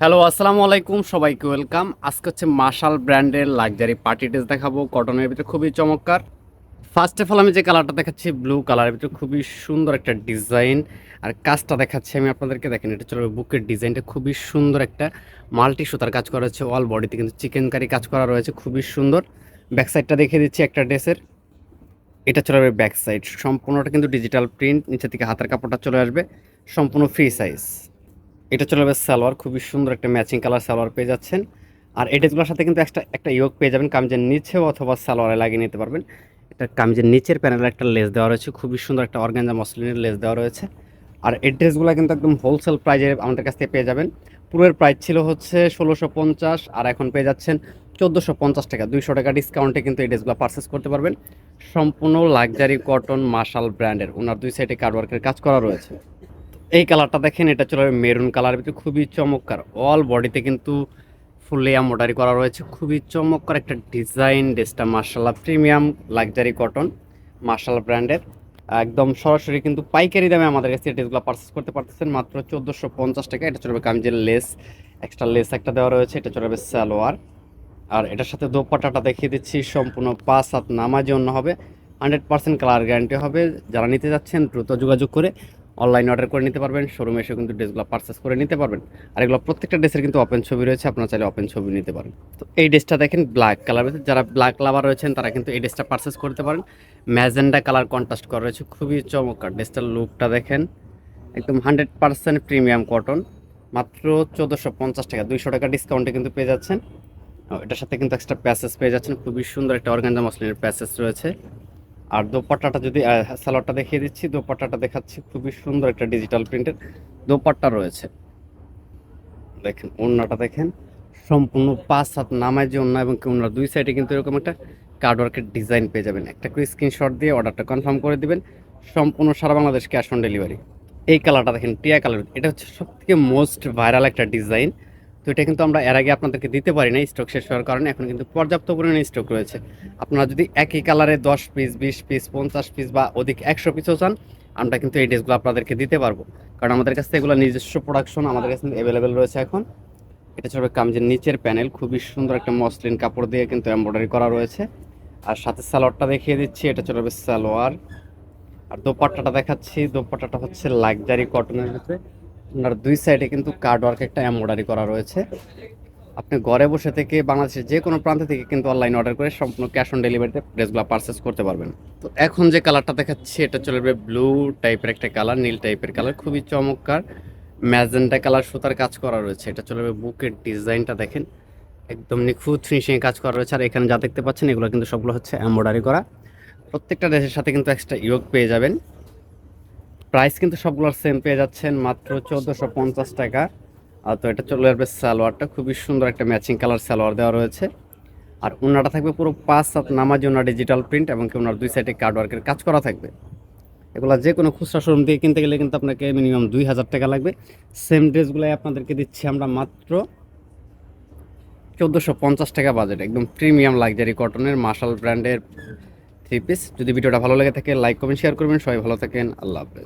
Hello, আসসালামু আলাইকুম, সবাইকে ওয়েলকাম। আজকে হচ্ছে মার্শাল ব্র্যান্ডের লাক্সারি পার্টি ড্রেস দেখাবো। কটনের ভিতরে খুবই চমৎকার। ফার্স্ট অফ অল আমি যে কালারটা দেখাচ্ছি ব্লু কালারের ভিতরে খুবই সুন্দর একটা ডিজাইন আর কাজটা দেখাচ্ছি আমি আপনাদেরকে, দেখেন, এটা চলবে বুকের ডিজাইনটা খুবই সুন্দর একটা। মাল্টি সুতার কাজ করা হচ্ছে অল বডিতে কিন্তু চিকেন কারি কাজ করা রয়েছে, খুবই সুন্দর। ব্যাক সাইডটা দেখিয়ে দিচ্ছি একটা ড্রেসের। এটা চলে ব্যাক সাইড সম্পূর্ণটা কিন্তু ডিজিটাল প্রিন্ট নিচে থেকে হাতের কাপড়টা চলে আসবে। সম্পূর্ণ ফ্রি সাইজ এটা চলে যাবে সালোয়ার। খুবই সুন্দর একটা ম্যাচিং কালার সালোয়ার পেয়ে যাচ্ছেন। আর এই ড্রেসগুলোর সাথে কিন্তু একটা একটা ইয়োগ পেয়ে যাবেন কামিজের নিচেও অথবা সালোয়ারে লাগিয়ে নিতে পারবেন। এটা কামিজের নিচের প্যানেলে একটা লেস দেওয়া রয়েছে। খুবই সুন্দর একটা অর্গানজা মসলিনের লেস দেওয়া রয়েছে। আর এই ড্রেসগুলো কিন্তু একদম হোলসেল প্রাইজে আমাদের কাছ থেকে পেয়ে যাবেন। পুরোর প্রাইস ছিল হচ্ছে ষোলোশো পঞ্চাশ আর এখন পেয়ে যাচ্ছেন চোদ্দোশো পঞ্চাশ টাকা। দুইশো টাকা ডিসকাউন্টে কিন্তু এই ড্রেসগুলো পারচেস করতে পারবেন। সম্পূর্ণ লাক্সারি কটন মার্শাল ব্র্যান্ডের ওনার দুই সাইডে কার্ডওয়ার্কের কাজ করা রয়েছে। এই কালারটা দেখেন, এটা চলে মেরুন কালার ভিতরে খুবই চমৎকার। অল বডিতে কিন্তু ফুললি এমব্রয়ডারি করা রয়েছে। খুবই চমৎকার একটা ডিজাইন ড্রেসটা মার্শাল্লাহ প্রিমিয়াম লাক্সারি কটন মার্শাল ব্র্যান্ডের একদম সরাসরি কিন্তু পাইকারি দামে আমাদের কাছে ড্রেসগুলো পারচেস করতে পারতেছেন, মাত্র চোদ্দোশো পঞ্চাশ টাকা। এটা চলবে কামিজের লেস এক্সট্রা লেস একটা দেওয়া রয়েছে, এটা চলবে সালোয়ার। আর এটার সাথে দোপাটাটা দেখিয়ে দিচ্ছি, সম্পূর্ণ পাঁচ হাত নামাজি অন্য হবে। হান্ড্রেড পার্সেন্ট কালার গ্যারান্টি হবে। যারা নিতে যাচ্ছেন, দ্রুত যোগাযোগ করে অনলাইন অর্ডার করে নিতে পারবেন শোরুমে এসে কিন্তু ড্রেসগুলো পারচেস করে নিতে পারবেন। আর এগুলো প্রত্যেকটা ড্রেসের কিন্তু ওপেন ছবি রয়েছে, আপনারা চাইলে ওপেন ছবি নিতে পারেন। তো এই ড্রেসটা দেখেন ব্ল্যাক কালার রয়েছে যারা ব্ল্যাক লাভার রয়েছেন, তারা কিন্তু এই ড্রেসটা পারচেস করতে পারেন। ম্যাজেন্ডা কালার কন্ট্রাস্ট করা রয়েছে, খুবই চমৎকার। ড্রেসটার লুকটা দেখেন, একদম হান্ড্রেড পার্সেন্ট প্রিমিয়াম কটন মাত্র চোদ্দোশো পঞ্চাশ টাকা। দুইশো টাকা ডিসকাউন্টে কিন্তু পেয়ে যাচ্ছেন। এটার সাথে কিন্তু এক্সট্রা প্যাসেজ পেয়ে যাচ্ছেন। খুবই সুন্দর একটা অর্গানজা মসলিনের প্যাসেজ রয়েছে। আর দোপাট্টাটা যদি সালোয়ারটা দেখিয়ে দিচ্ছি, দোপাট্টাটা দেখাচ্ছি, খুবই সুন্দর একটা ডিজিটাল প্রিন্টের দোপাট্টা রয়েছে। দেখেন, ওড়নাটা দেখেন, সম্পূর্ণ পাঁচ হাত নামায় যে ওড়না এবং কি ওড়নার দুই সাইডে কিন্তু এরকম একটা কার্ডওয়ার্কের ডিজাইন পেয়ে যাবেন। একটা করে স্ক্রিনশট দিয়ে অর্ডারটা কনফার্ম করে দিবেন, সম্পূর্ণ সারা বাংলাদেশ ক্যাশ অন ডেলিভারি এই কালারটা দেখেন, টিয়া কালার এটা হচ্ছে সবথেকে মোস্ট ভাইরাল একটা ডিজাইন তো এটা কিন্তু আমরা এর আগে আপনাদেরকে দিতে পারি না স্টক শেষ হওয়ার কারণে। এখন কিন্তু পর্যাপ্ত পরিমাণে স্টক রয়েছে। আপনারা যদি একই কালারে দশ পিস বিশ পিস পঞ্চাশ পিস বা অধিক একশো পিসও চান, আমরা কিন্তু এই ড্রেসগুলো আপনাদেরকে দিতে পারব। কারণ আমাদের কাছে এগুলো নিজস্ব প্রোডাকশন আমাদের কাছে অ্যাভেলেবেল রয়েছে এখন। এটা চলবে কামজের নিচের প্যানেল খুবই সুন্দর একটা মসলিন কাপড় দিয়ে কিন্তু এমব্রয়ডারি করা রয়েছে। আর সাথে সালোয়ারটা দেখিয়ে দিচ্ছি, এটা চলবে সালোয়ার। আর দোপাট্টাটা দেখাচ্ছি, দোপাট্টাটা হচ্ছে লাক্সারি কটনের ভিতরে আপনার দুই সাইডে কিন্তু কার্ড ওয়ার্ক একটা এমব্রয়ডারি করা রয়েছে। আপনি ঘরে বসে থেকে বাংলাদেশের যে কোনো প্রান্ত থেকে কিন্তু অনলাইন অর্ডার করে সম্পূর্ণ ক্যাশ অন ডেলিভারিতে ড্রেসগুলো পারচেস করতে পারবেন। তো এখন যে কালারটা দেখাচ্ছি, এটা চলবে ব্লু টাইপের একটা কালার নীল টাইপের কালার খুবই চমৎকার। ম্যাজেন্টা কালার সুতার কাজ করা রয়েছে, এটা চলবে বুকের ডিজাইনটা দেখেন। একদম নিখুঁত ফিনিশিং কাজ করা রয়েছে, আর এখানে যা দেখতে পাচ্ছেন, এগুলো কিন্তু সবগুলো হচ্ছে এমব্রয়ডারি করা। প্রত্যেকটা ড্রেসের সাথে কিন্তু এক্সট্রা ইয়োগ পেয়ে যাবেন। প্রাইস কিন্তু সবগুলোর সেম পেয়ে যাচ্ছেন মাত্র চোদ্দোশো পঞ্চাশ টাকা। আর তো এটা চলে আসবে সালোয়ারটা। খুবই সুন্দর একটা ম্যাচিং কালার সালোয়ার দেওয়া রয়েছে। আর ওনাটা থাকবে পুরো পাঁচ সাত নামাজ ওনার ডিজিটাল প্রিন্ট এবং কি ওনার দুই সাইডে কার্ড ওয়ার্কের কাজ করা থাকবে। এগুলো যে কোনো খুচরা শোরুম দিয়ে কিনতে গেলে কিন্তু আপনাকে মিনিমাম দুই হাজার টাকা লাগবে। সেম ড্রেসগুলোই আপনাদেরকে দিচ্ছি আমরা মাত্র চোদ্দোশো পঞ্চাশ টাকা বাজেট একদম প্রিমিয়াম লাক্সারি কটনের মার্শাল ব্র্যান্ডের থ্রি পিস যদি ভিডিওটা ভালো লেগে থাকে লাইক কমেন্ট শেয়ার করবেন। সবাই ভালো থাকেন। আল্লাহ হাফেজ।